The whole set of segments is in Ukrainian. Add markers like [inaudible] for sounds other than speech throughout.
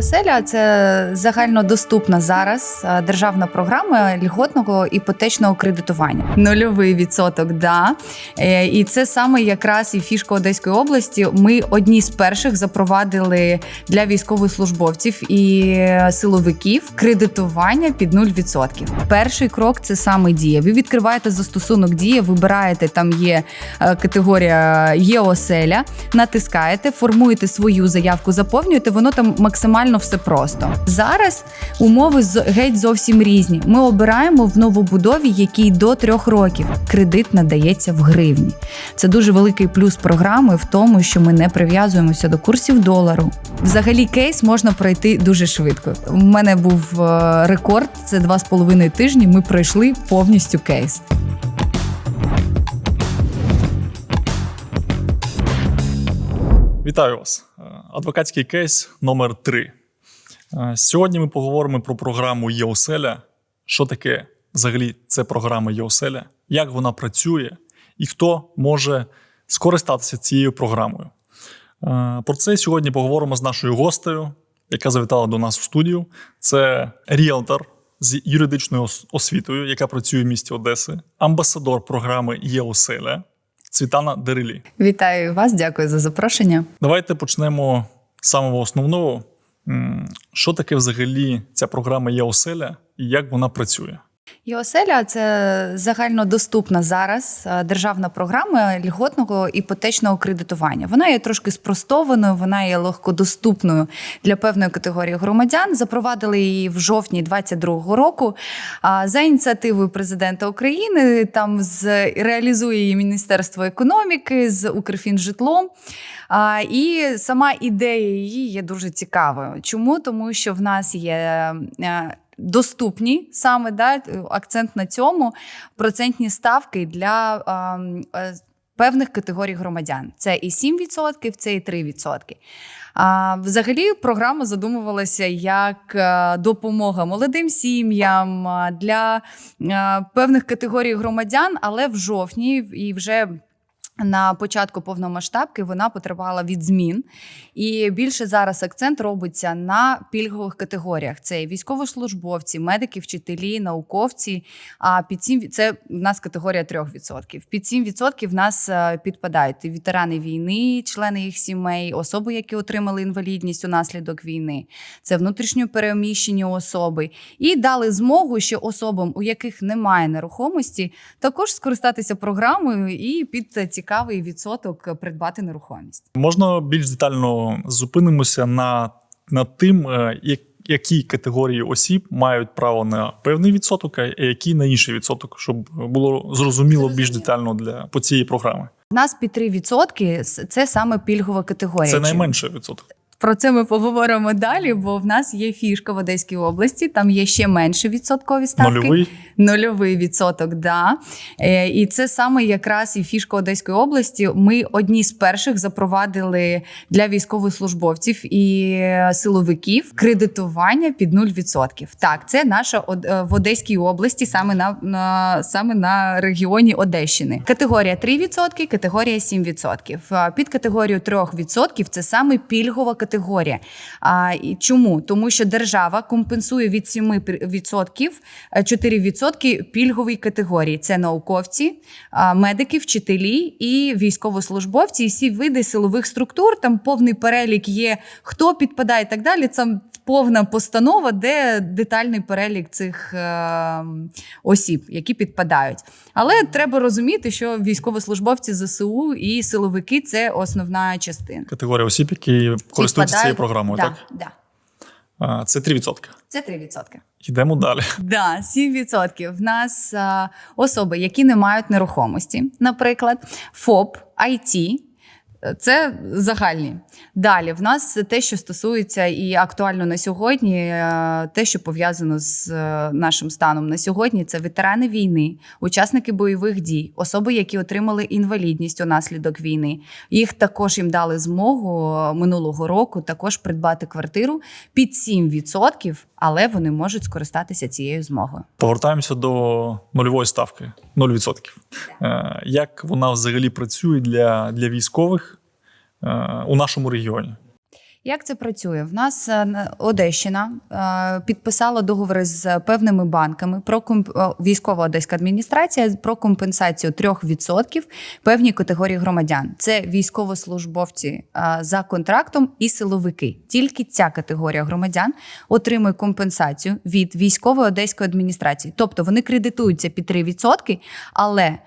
оселя це загальнодоступна зараз е, державна програма льготного іпотечного кредитування. Нульовий відсоток, да. Е, І це саме якраз і фішка Одеської області. Ми одні з перших запровадили для військовослужбовців і силовиків кредитування під 0%. Перший крок це саме дія. Ви відкриваєте застосунок дія, вибираєте там є е, категорія є оселя, натискаєте, формуєте свою заявку, заповнюєте. Воно там максимально все просто. Зараз умови геть зовсім різні. Ми обираємо в новобудові, який до трьох років кредит надається в гривні. Це дуже великий плюс програми в тому, що ми не прив'язуємося до курсів долару. Взагалі, кейс можна пройти дуже швидко. У мене був е, рекорд це два з половиною тижні. Ми пройшли повністю кейс. Вітаю вас. Е, Адвокатський кейс номер 3 Сьогодні ми поговоримо про програму ЄОСЕЛЯ. Що таке взагалі це програма ЄОСЕЛЯ, як вона працює і хто може скористатися цією програмою. Е, Про це сьогодні поговоримо з нашою гостею, яка завітала до нас в студію. Це ріелтор з юридичною освітою, яка працює в місті Одеси, амбасадор програми ЄОСЕЛЯ Цвітана Дерелі. Вітаю вас, дякую за запрошення. Давайте почнемо з самого основного. Що таке взагалі ця програма «Я оселя і як вона працює? І оселя це загальнодоступна зараз е, державна програма льготного іпотечного кредитування. Вона є трошки спростованою, вона є легкодоступною для певної категорії громадян. Запровадили її в жовтні 2022 року. За ініціативою президента України там з реалізує її Міністерство економіки з Укрфінжитлом. І сама ідея її є дуже цікавою. Чому? Тому що в нас є. Е, Доступні саме да, акцент на цьому процентні ставки для ем, е, певних категорій громадян. Це і 7%, це і 3%. А, взагалі, програма задумувалася як е, допомога молодим сім'ям е, для е, певних категорій громадян, але в жовтні і вже. На початку повномасштабки вона потребувала від змін, і більше зараз акцент робиться на пільгових категоріях: це військовослужбовці, медики, вчителі, науковці. А під 7 це в нас категорія 3%. Під 7% в нас е, підпадають ветерани війни, члени їх сімей, особи, які отримали інвалідність унаслідок війни, це внутрішньо переміщені особи, і дали змогу ще особам, у яких немає нерухомості, також скористатися програмою і під цікавий відсоток придбати нерухомість. Можна більш детально зупинимося на, на тим, е, як- які категорії осіб мають право на певний відсоток, а які на інший відсоток, щоб було зрозуміло більш детально для по цієї програми. У нас під 3% це саме пільгова категорія. Це Чи- найменший відсоток. Про це ми поговоримо далі, бо в нас є фішка в Одеській області. Там є ще менше відсоткові ставки. Нульовий. Нульовий відсоток, да. Е, І це саме якраз і фішка Одеської області. Ми одні з перших запровадили для військовослужбовців і е, силовиків кредитування під 0%. Так, це наша е, в Одеській області, саме на, на саме на регіоні Одещини. Категорія 3%, категорія 7%. Під категорію 3% це саме пільгова категорія. А, чому? Тому що держава компенсує від 7% 4% пільговій категорії. Це науковці, медики, вчителі і військовослужбовці, і всі види силових структур. Там повний перелік є, хто підпадає і так далі. Це повна постанова, де детальний перелік цих е, осіб, які підпадають. Але треба розуміти, що військовослужбовці ЗСУ і силовики це основна частина. Категорія осіб, які користуються цією програмою. Да, Так Да. Це 3%. Це 3%. Йдемо далі. Да, 7%. В нас а, особи, які не мають нерухомості, наприклад, ФОП, IT. Це загальні. Далі в нас те, що стосується і актуально на сьогодні, е, те, що пов'язано з е, нашим станом на сьогодні, це ветерани війни, учасники бойових дій, особи, які отримали інвалідність унаслідок війни. Їх також їм дали змогу е, минулого року також придбати квартиру під 7%, але вони можуть скористатися цією змогою. Повертаємося до нульової ставки 0%. Е, Як вона взагалі працює для, для військових у нашому регіоні? Як це працює? В нас е, Одещина е, підписала договори з певними банками про комп... військова одеська адміністрація про компенсацію 3% певній категорії громадян. Це військовослужбовці е, за контрактом і силовики. Тільки ця категорія громадян отримує компенсацію від військової одеської адміністрації. Тобто вони кредитуються під 3%, але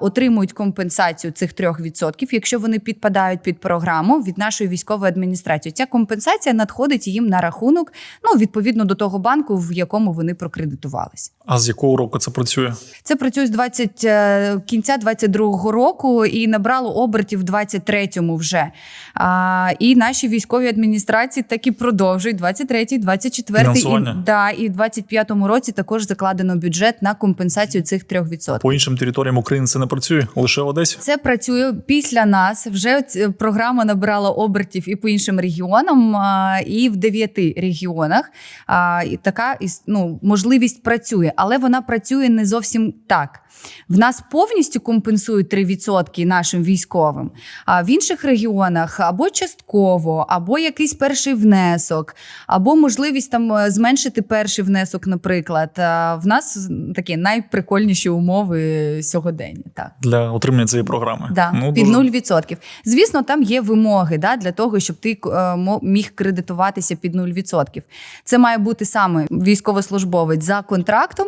отримують компенсацію цих 3%, якщо вони підпадають під програму від нашої військової адміністрації. Ця компенсація надходить їм на рахунок, ну відповідно до того банку, в якому вони прокредитувались. А з якого року це працює? Це працює з 20, е, кінця 22-го року і набрало обертів в 23-му вже. А, і наші військові адміністрації так і продовжують 23-й, 24-й. Фінансування. І, да, і в 25-му році також закладено бюджет на компенсацію цих 3%. По іншим територіям України це не працює лише в Одесі. Це працює після нас. Вже програма набирала обертів і по іншим регіонам, і в дев'яти регіонах. І така ну, можливість працює, але вона працює не зовсім так. В нас повністю компенсують 3% нашим військовим, а в інших регіонах або частково, або якийсь перший внесок, або можливість там е, зменшити перший внесок, наприклад. В нас такі найприкольніші умови сьогодення. Так. Для отримання цієї програми. Да, Ну, під дуже- 0%. Звісно, там є вимоги да, для того, щоб ти е, міг кредитуватися під 0%. Це має бути саме військовослужбовець за контрактом.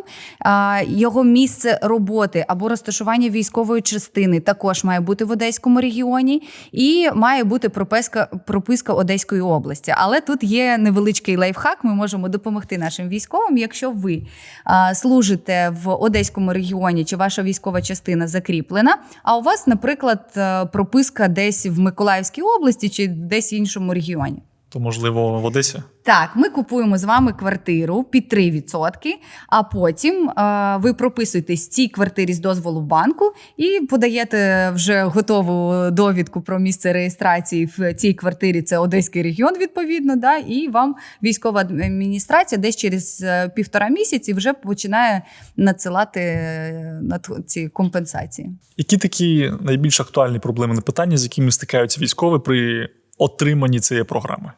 Його місце роботи або розташування військової частини також має бути в Одеському регіоні, і має бути прописка, прописка Одеської області. Але тут є невеличкий лайфхак. Ми можемо допомогти нашим військовим. Якщо ви а, служите в Одеському регіоні чи ваша військова частина закріплена, а у вас, наприклад, е, прописка десь в Миколаївській області чи десь в іншому регіоні. То можливо в Одесі. Так, ми купуємо з вами квартиру під 3%, а потім е, ви прописуєтесь в цій квартирі з дозволу банку і подаєте вже готову довідку про місце реєстрації в цій квартирі. Це Одеський регіон, відповідно. Да, і вам військова адміністрація десь через е, півтора місяці вже починає надсилати е, над- ці компенсації. Які такі найбільш актуальні проблеми на питання, з якими стикаються військові при отриманні цієї програми?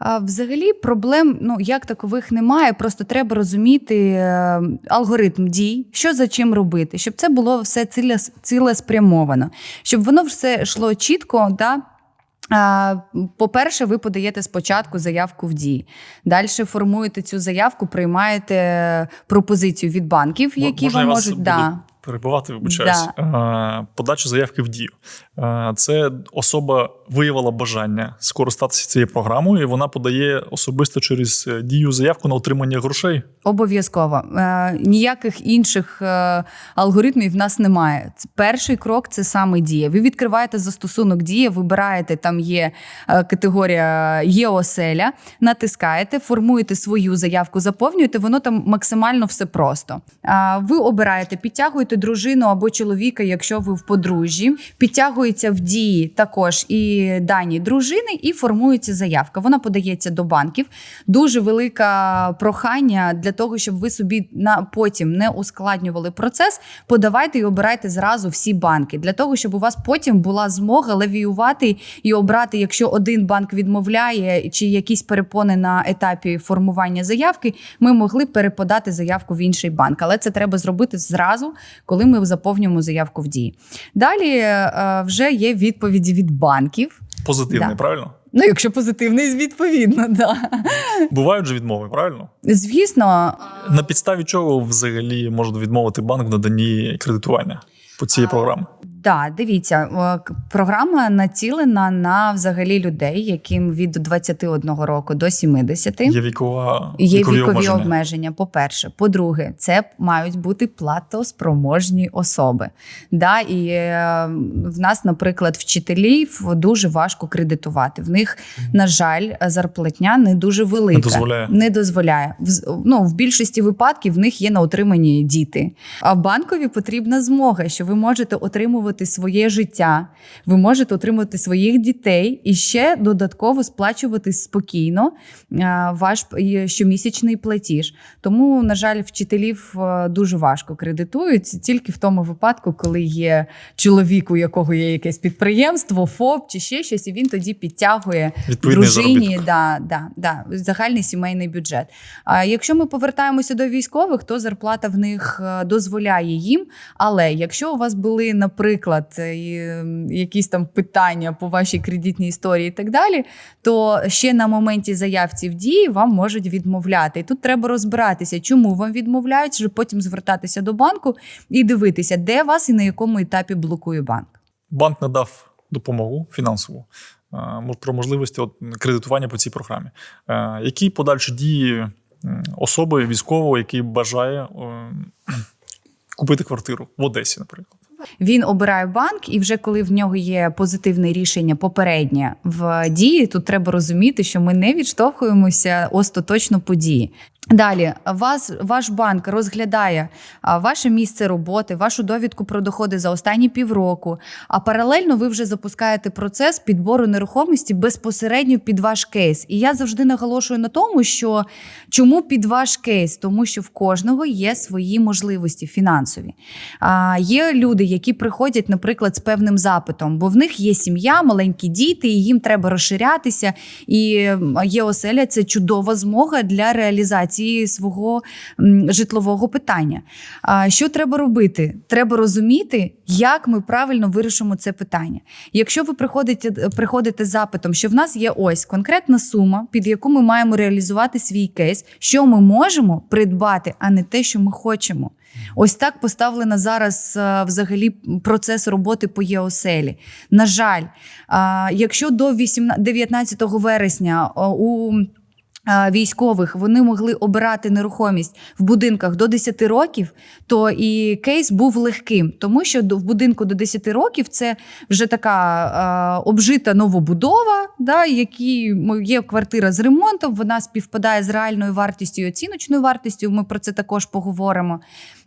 Взагалі проблем ну як такових немає. Просто треба розуміти е, алгоритм дій, що за чим робити, щоб це було все ціле- цілеспрямовано, щоб воно все йшло чітко. Да? По-перше, ви подаєте спочатку заявку в дії. Далі формуєте цю заявку, приймаєте пропозицію від банків, які Можна вам можуть. Да. перебувати, вибачаюсь. Е, Подача заявки в дію. Це особа виявила бажання скористатися цією програмою, і вона подає особисто через е, дію заявку на отримання грошей. Обов'язково е, ніяких інших е, алгоритмів в нас немає. Перший крок це саме дія. Ви відкриваєте застосунок дія, вибираєте там є е, категорія є оселя, натискаєте, формуєте свою заявку, заповнюєте. Воно там максимально все просто. А, ви обираєте, підтягуєте дружину або чоловіка, якщо ви в подружжі. Підтягується в дії також і дані дружини, і формується заявка. Вона подається до банків. Дуже велика прохання для того, щоб ви собі на потім не ускладнювали процес. Подавайте і обирайте зразу всі банки для того, щоб у вас потім була змога лавіювати і обрати, якщо один банк відмовляє чи якісь перепони на етапі формування заявки, ми могли переподати заявку в інший банк. Але це треба зробити зразу, коли ми заповнюємо заявку в дії. Далі е, вже є відповіді від банків. Позитивний, Да. правильно? Ну, якщо позитивний, відповідно, [laughs] да. Бувають же відмови, правильно? Звісно, На підставі чого взагалі може відмовити банк в наданні кредитування по цій програмі? Да, дивіться, програма націлена на взагалі людей, яким від 21 року до 70. Є вікова Є вікові, вікові обмеження. обмеження. По-перше, по-друге, це мають бути платоспроможні особи. Да, і е, в нас, наприклад, вчителів дуже важко кредитувати. В них, на жаль, зарплатня не дуже велика. Не дозволяє. Не дозволяє. В, ну, в більшості випадків в них є на отриманні діти. А банкові потрібна змога, що ви можете отримувати отримувати своє життя, ви можете отримувати своїх дітей і ще додатково сплачувати спокійно ваш е, щомісячний платіж. Тому, на жаль, вчителів е, дуже важко кредитують тільки в тому випадку, коли є чоловік, у якого є якесь підприємство, ФОП чи ще щось, і він тоді підтягує Відповідний дружині да, да, да, загальний сімейний бюджет. А якщо ми повертаємося до військових, то зарплата в них е, дозволяє їм. Але якщо у вас були, наприклад, е, і, якісь там питання по вашій кредитній історії і так далі, то ще на моменті заявці в дії вам можуть відмовляти. І тут треба розбиратися, чому вам відмовляють, щоб потім звертатися до банку і дивитися, де вас і на якому етапі блокує банк. Банк надав допомогу фінансову е, про можливості кредитування по цій програмі. Е, Які подальші дії особи військового, який бажає е, купити квартиру в Одесі, наприклад? Він обирає банк, і вже коли в нього є позитивне рішення попереднє в дії, тут треба розуміти, що ми не відштовхуємося остаточно по дії. Далі вас ваш банк розглядає ваше місце роботи, вашу довідку про доходи за останні півроку. А паралельно ви вже запускаєте процес підбору нерухомості безпосередньо під ваш кейс. І я завжди наголошую на тому, що чому під ваш кейс, тому що в кожного є свої можливості фінансові. А, є люди, які приходять, наприклад, з певним запитом, бо в них є сім'я, маленькі діти, і їм треба розширятися. І є оселя це чудова змога для реалізації свого житлового питання. А що треба робити? Треба розуміти, як ми правильно вирішимо це питання. Якщо ви приходите, приходите з запитом, що в нас є ось конкретна сума, під яку ми маємо реалізувати свій кейс, що ми можемо придбати, а не те, що ми хочемо. Ось так поставлено зараз е, взагалі процес роботи по ЄОСЕЛі. На жаль, якщо до 18 19 вересня у Військових вони могли обирати нерухомість в будинках до 10 років, то і кейс був легким, тому що в будинку до 10 років це вже така е, обжита новобудова, да, які є квартира з ремонтом, вона співпадає з реальною вартістю і оціночною вартістю. Ми про це також поговоримо.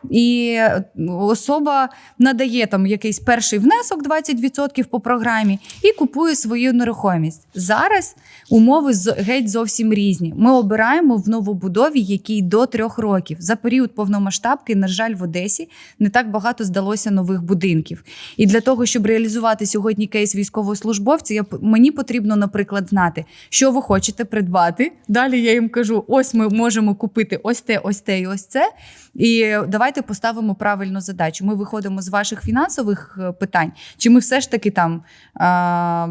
І е, особа надає там якийсь перший внесок 20% по програмі і купує свою нерухомість. Зараз умови геть зовсім різні. Ми обираємо в новобудові, якій до трьох років. За період повномасштабки, на жаль, в Одесі не так багато здалося нових будинків. І для того, щоб реалізувати сьогодні кейс військовослужбовця, я мені потрібно, наприклад, знати, що ви хочете придбати. Далі я їм кажу: ось ми можемо купити ось те, ось те і ось це. І давайте поставимо правильну задачу. Ми виходимо з ваших фінансових е, питань, чи ми все ж таки там а,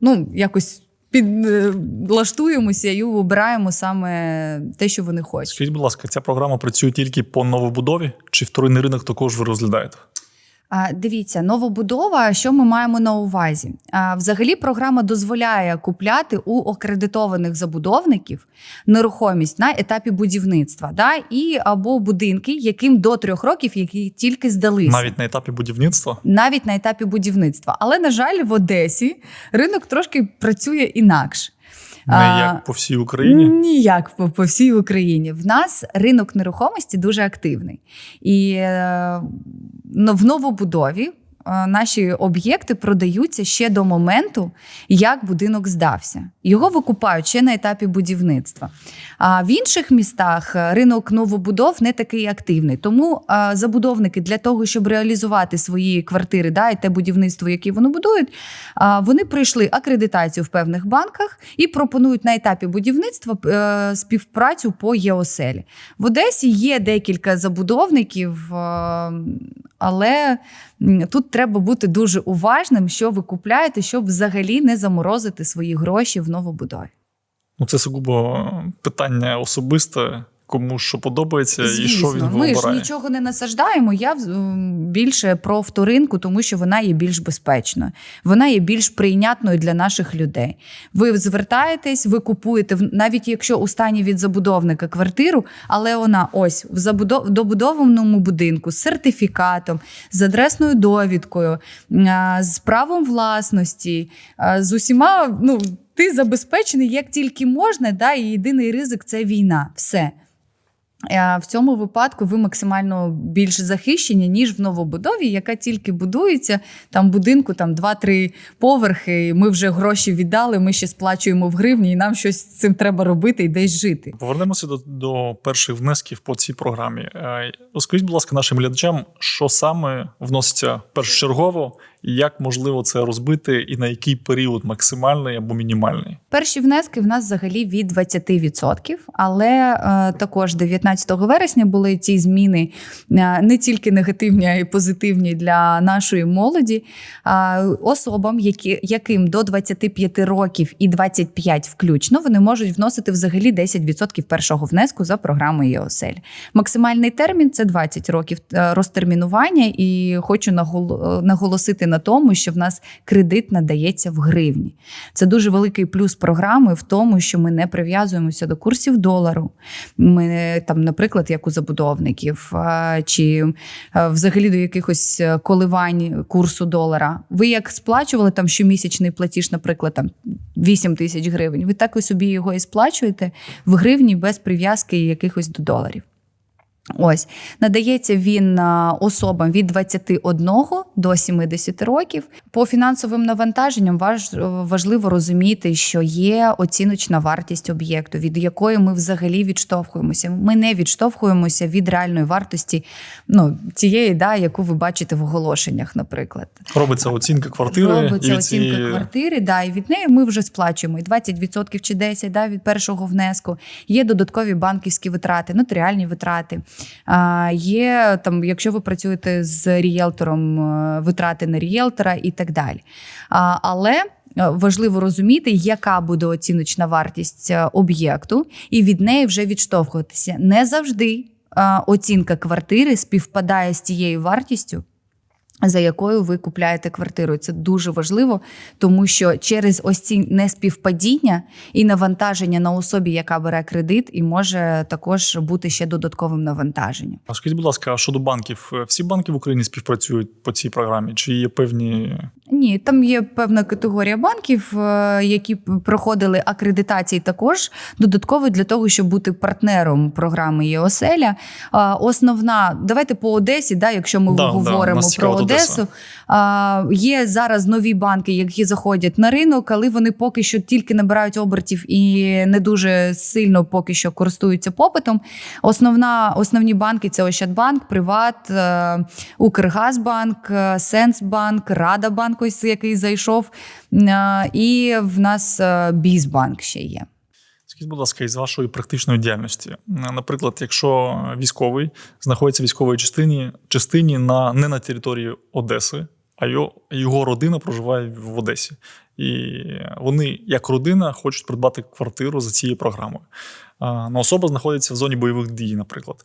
ну, якось підлаштуємося і обираємо саме те, що вони хочуть. Скажіть, будь ласка, ця програма працює тільки по новобудові, чи вторинний ринок також ви розглядаєте? Дивіться, новобудова. Що ми маємо на увазі? Взагалі, програма дозволяє купляти у акредитованих забудовників нерухомість на етапі будівництва, да? і або будинки, яким до трьох років, які тільки здалися. Навіть на етапі будівництва? навіть на етапі будівництва. Але на жаль, в Одесі ринок трошки працює інакше. Не як по всій Україні. Ніяк по, по всій Україні. В нас ринок нерухомості дуже активний. І е, в новобудові е, наші об'єкти продаються ще до моменту, як будинок здався. Його викупають ще на етапі будівництва. А в інших містах е, ринок новобудов не такий активний. Тому е, забудовники для того, щоб реалізувати свої квартири, да, і те будівництво, яке вони будують, вони пройшли акредитацію в певних банках і пропонують на етапі будівництва е, співпрацю по ЄОСЕЛі. В Одесі є декілька забудовників, але тут треба бути дуже уважним, що ви купляєте, щоб взагалі не заморозити свої гроші в новобудові. Ну, це сугубо питання особисте, кому що подобається і що він ми ж нічого не насаждаємо. Я більше про вторинку, тому що вона є більш безпечною, вона є більш прийнятною для наших людей. Ви звертаєтесь, ви купуєте навіть якщо у стані від забудовника квартиру, але вона ось в забудов... добудованому будинку з сертифікатом, з адресною довідкою, з правом власності, з усіма. Ну, ти забезпечений як тільки можна, да, і єдиний ризик це війна. Все. Е, В цьому випадку ви максимально більш захищені, ніж в новобудові, яка тільки будується. Там будинку там 2-3 поверхи. Ми вже гроші віддали, ми ще сплачуємо в гривні, і нам щось з цим треба робити і десь жити. Повернемося до, до перших внесків по цій програмі. Е, Розкажіть, будь ласка, нашим глядачам, що саме вноситься першочергово, як можливо це розбити, і на який період максимальний або мінімальний. Перші внески в нас взагалі від 20%, але е, також 19 вересня були ці зміни е, не тільки негативні, а й позитивні для нашої молоді. Е, особам, які, яким до 25 років і 25 включно, вони можуть вносити взагалі 10% першого внеску за програмою ЄОСЕЛь. Максимальний термін це 20 років е, розтермінування, і хочу е, наголосити на тому, що в нас кредит надається в гривні. Це дуже великий плюс програми в тому, що ми не прив'язуємося до курсів долару. Ми там, наприклад, як у забудовників, чи взагалі до якихось е, коливань курсу долара. Ви як сплачували там щомісячний платіж, наприклад, там 8 тисяч гривень. Ви так і собі його і сплачуєте в гривні без прив'язки якихось до доларів. Ось надається він особам від 21 до 70 років. По фінансовим навантаженням важ, важливо розуміти, що є оціночна вартість об'єкту, від якої ми взагалі відштовхуємося. Ми не відштовхуємося від реальної вартості ну, тієї, да, яку ви бачите в оголошеннях, наприклад. Робиться оцінка квартири. Робиться і оцінка ці- квартири, да, і від неї ми вже сплачуємо і 20% чи 10% да, від першого внеску. Є додаткові банківські витрати, нотаріальні витрати. Є там, якщо ви працюєте з рієлтором, е, витрати на рієлтора і так далі. Але е, Важливо розуміти, яка буде оціночна вартість е, об'єкту, і від неї вже відштовхуватися. Не завжди оцінка квартири співпадає з тією вартістю, за якою ви купляєте квартиру. Це дуже важливо, тому що через ось ці неспівпадіння і навантаження на особі, яка бере кредит, і може також бути ще додатковим навантаженням. А Скажіть, будь ласка, щодо банків, е, всі банки в Україні співпрацюють по цій програмі? Чи є певні Ні, там є певна категорія банків, е, які проходили акредитації також додатково для того, щоб бути партнером програми ЄОСЕЛЯ. Основна, давайте по Одесі, да, якщо ми Да, да, говоримо нас про. Одесу. А, Є зараз нові банки, які заходять на ринок, але вони поки що тільки набирають обертів і не дуже сильно поки що користуються попитом. Основна, основні банки це Ощадбанк, Приват, е, Укргазбанк, е, Сенсбанк, Радабанк, ось який зайшов. е, І в нас Бізбанк ще є. Скажіть, будь ласка, із вашої практичної діяльності. Наприклад, якщо військовий знаходиться в військовій частині, частині на, не на території Одеси, а його, його родина проживає в Одесі. І вони, як родина, хочуть придбати квартиру за цією програмою. А, ну, особа знаходиться в зоні бойових дій, наприклад.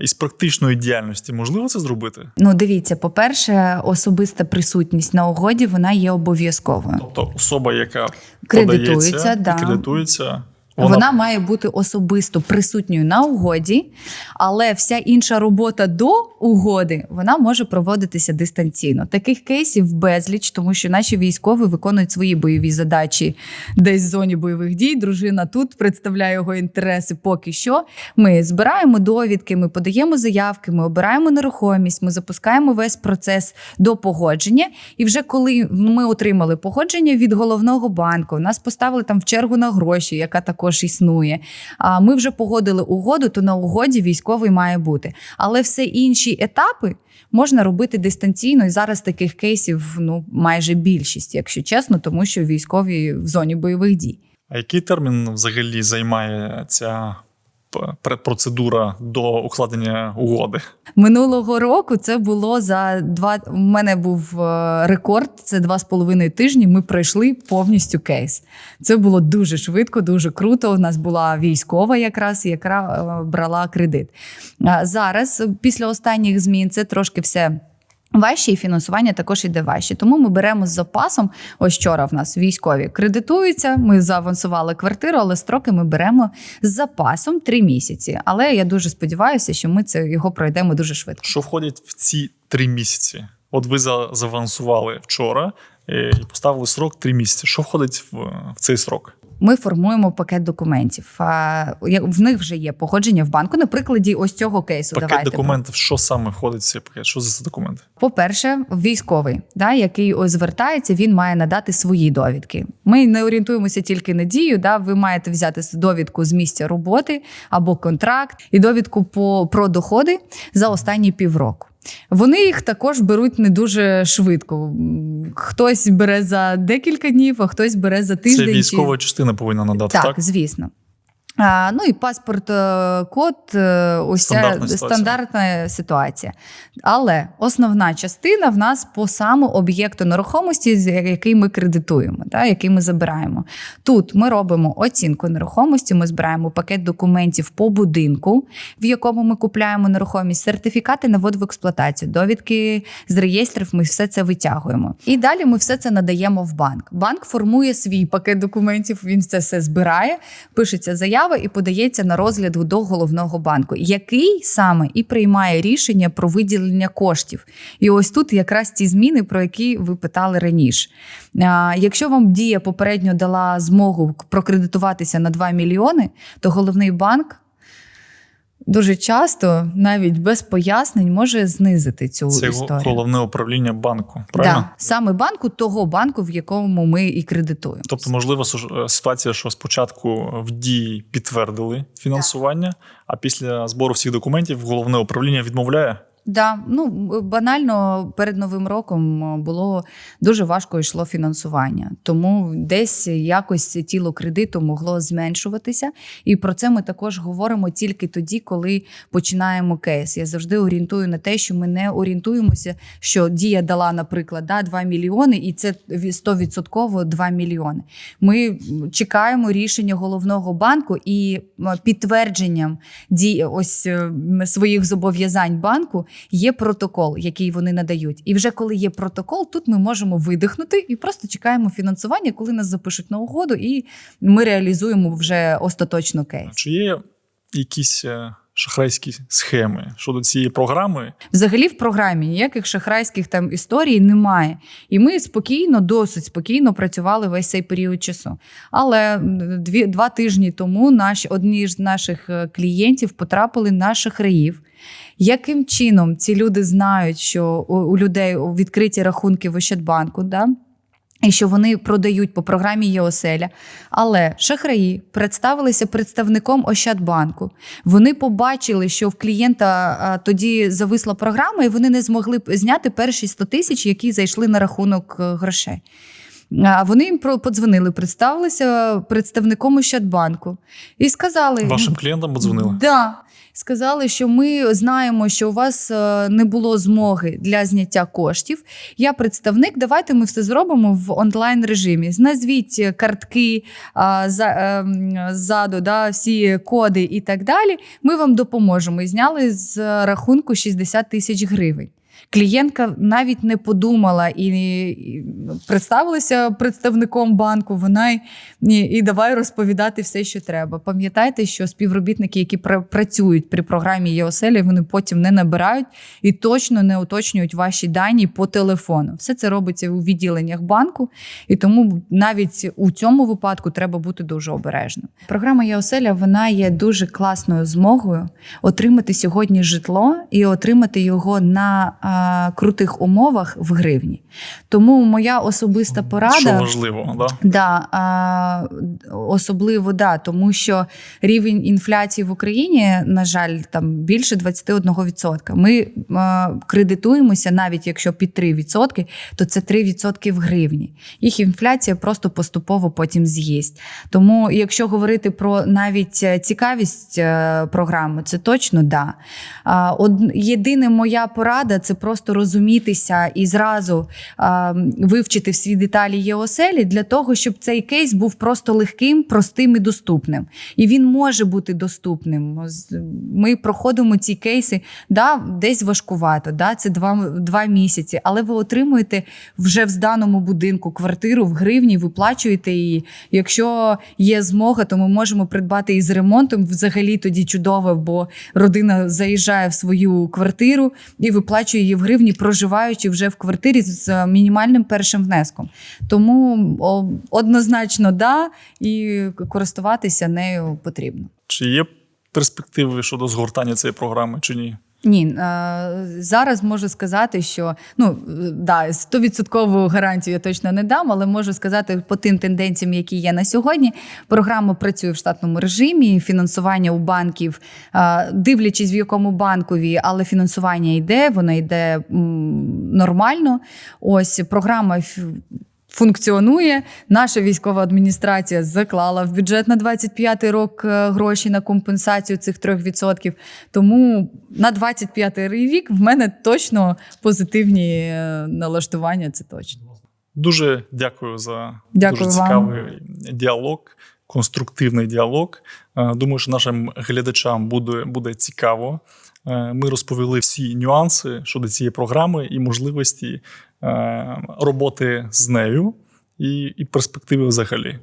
Із практичної діяльності можливо це зробити? Ну, дивіться, по-перше, особиста присутність на угоді вона є обов'язковою. Тобто особа, яка Кредитується, подається, да. і кредитується, Вона... має бути особисто присутньою на угоді, але вся інша робота до угоди вона може проводитися дистанційно. Таких кейсів безліч, тому що наші військові виконують свої бойові задачі десь в зоні бойових дій. Дружина тут представляє його інтереси. Поки що ми збираємо довідки, ми подаємо заявки, ми обираємо нерухомість, ми запускаємо весь процес до погодження. І вже коли ми отримали погодження від головного банку, нас поставили там в чергу на гроші, яка також існує. А ми вже погодили угоду, то на угоді військовий має бути. Але все інші етапи можна робити дистанційно. І зараз таких кейсів ну майже більшість, якщо чесно, тому що військові в зоні бойових дій. А який термін взагалі займає ця п- процедура до укладення угоди? Минулого року це було за два. У мене був е, рекорд. Це два з половиною тижні. Ми пройшли повністю кейс. Це було дуже швидко, дуже круто. У нас була військова, якраз яка е, брала кредит. Зараз, після останніх змін, це трошки все. Важче і фінансування також іде важче. Тому ми беремо з запасом. Ось вчора в нас військові кредитуються. Ми заавансували квартиру, але строки ми беремо з запасом три місяці. Але я дуже сподіваюся, що ми це його пройдемо дуже швидко. Що входить в ці три місяці? От ви за- завансували вчора е, і поставили срок три місяці. Що входить в цей срок? Ми формуємо пакет документів. А, В них вже є погодження в банку. На прикладі ось цього кейсу. Пакет давайте. документів, що саме входить в цей пакет? Що за документи? По-перше, військовий, да, який ось звертається, він має надати свої довідки. Ми не орієнтуємося тільки на дію. Да, ви маєте взяти довідку з місця роботи або контракт і довідку по, про доходи за останні півроку. Вони їх також беруть не дуже швидко. Хтось бере за декілька днів, а хтось бере за тиждень. Це військова частина повинна надати, так? так, звісно. А, ну і паспорт, е, код, е, ось Стандартна ситуація. стандартна ситуація. Але основна частина в нас по саму об'єкту нерухомості, який ми кредитуємо, да, який ми забираємо. Тут ми робимо оцінку нерухомості, ми збираємо пакет документів по будинку, в якому ми купляємо нерухомість, сертифікати на ввод в експлуатацію, довідки з реєстрів. Ми все це витягуємо. І далі ми все це надаємо в банк. Банк формує свій пакет документів. Він це все збирає, пишеться заява і подається на розгляд до головного банку, який саме і приймає рішення про виділення коштів. І ось тут якраз ті зміни, про які ви питали раніше. Якщо вам дія попередньо дала змогу прокредитуватися на 2 мільйони, то головний банк. Дуже часто, навіть без пояснень, може знизити цю Це історію. головне управління банку. Правильно? Да, саме банку того банку, в якому ми і кредитуємо. Тобто, можлива су- ситуація, що спочатку в дії підтвердили фінансування, а після збору всіх документів головне управління відмовляє. Да, ну банально перед новим роком було дуже важко йшло фінансування, тому десь якось тіло кредиту могло зменшуватися. І про це ми також говоримо тільки тоді, коли починаємо кейс. Я завжди орієнтую на те, що ми не орієнтуємося, що дія дала, наприклад, да, 2 мільйони, і це 100% 2 мільйони. Ми чекаємо рішення головного банку і підтвердженням дій ось е, своїх зобов'язань банку є протокол, який вони надають. І вже коли є протокол, тут ми можемо видихнути і просто чекаємо фінансування, коли нас запишуть на угоду, і ми реалізуємо вже остаточно кейс. Чи є якісь е, шахрайські схеми щодо цієї програми? Взагалі в програмі ніяких шахрайських там історій немає. І ми спокійно, досить спокійно працювали весь цей період часу. Але дві, два тижні тому наші, одні з наших е, клієнтів потрапили на шахраїв. Яким чином ці люди знають, що у, людей відкриті рахунки в Ощадбанку, да? і що вони продають по програмі ЄОСЕЛЯ. Але шахраї представилися представником Ощадбанку. Вони побачили, що в клієнта тоді зависла програма, і вони не змогли зняти перші 100 тисяч, які зайшли на рахунок е, грошей. А вони їм подзвонили, представилися представником Ощадбанку і сказали: Вашим клієнтам подзвонили? Да. Сказали, що ми знаємо, що у вас е, не було змоги для зняття коштів. Я представник. Давайте ми все зробимо в онлайн режимі. Назвіть картки за, е, ззаду, да, всі коди і так далі. Ми вам допоможемо. І зняли з рахунку 60 тисяч гривень. Клієнтка навіть не подумала і, представилася представником банку. Вона і, і давай розповідати все, що треба. Пам'ятайте, що співробітники, які працюють при програмі ЄОСЕЛі, вони потім не набирають і точно не уточнюють ваші дані по телефону. Все це робиться у відділеннях банку, і тому навіть у цьому випадку треба бути дуже обережним. Програма ЄОСЕЛЯ вона є дуже класною змогою отримати сьогодні житло і отримати його на а, крутих умовах в гривні. Тому моя особиста порада. Що важливо, да? Да, а, особливо да, тому що рівень інфляції в Україні, на жаль, там більше 21%. Ми а, кредитуємося, навіть якщо під 3%, то це 3% в гривні. Їх інфляція просто поступово потім з'їсть. Тому, якщо говорити про навіть е, цікавість е, програми, це точно да. А, од, єдине моя порада це просто розумітися і зразу а, вивчити всі деталі ЄОСЕЛі для того, щоб цей кейс був просто легким, простим і доступним. І він може бути доступним. Ми проходимо ці кейси, да, десь важкувато, да, це два, два місяці, але ви отримуєте вже в зданому будинку квартиру в гривні, виплачуєте її. Якщо є змога, то ми можемо придбати і з ремонтом. Взагалі тоді чудово, бо родина заїжджає в свою квартиру і виплачує її в гривні, проживаючи вже в квартирі з мінімальним першим внеском. Тому однозначно да, і користуватися нею потрібно. Чи є перспективи щодо згортання цієї програми, чи ні? Ні, е, зараз можу сказати, що ну да, стовідсоткову гарантію я точно не дам, але можу сказати по тим тенденціям, які є на сьогодні. Програма працює в штатному режимі. Фінансування у банків, е, дивлячись в якому банкові, але фінансування йде, воно йде нормально. Ось програма. Функціонує наша військова адміністрація заклала в бюджет на 25 рік е, гроші на компенсацію цих 3%. Тому на 25 рік в мене точно позитивні е, налаштування. Це точно. Дуже дякую за Дякую дуже вам. цікавий діалог, конструктивний діалог. Е, Думаю, що нашим глядачам буде, буде цікаво. Е, Ми розповіли всі нюанси щодо цієї програми і можливості е, роботи з нею, і, і перспективи взагалі.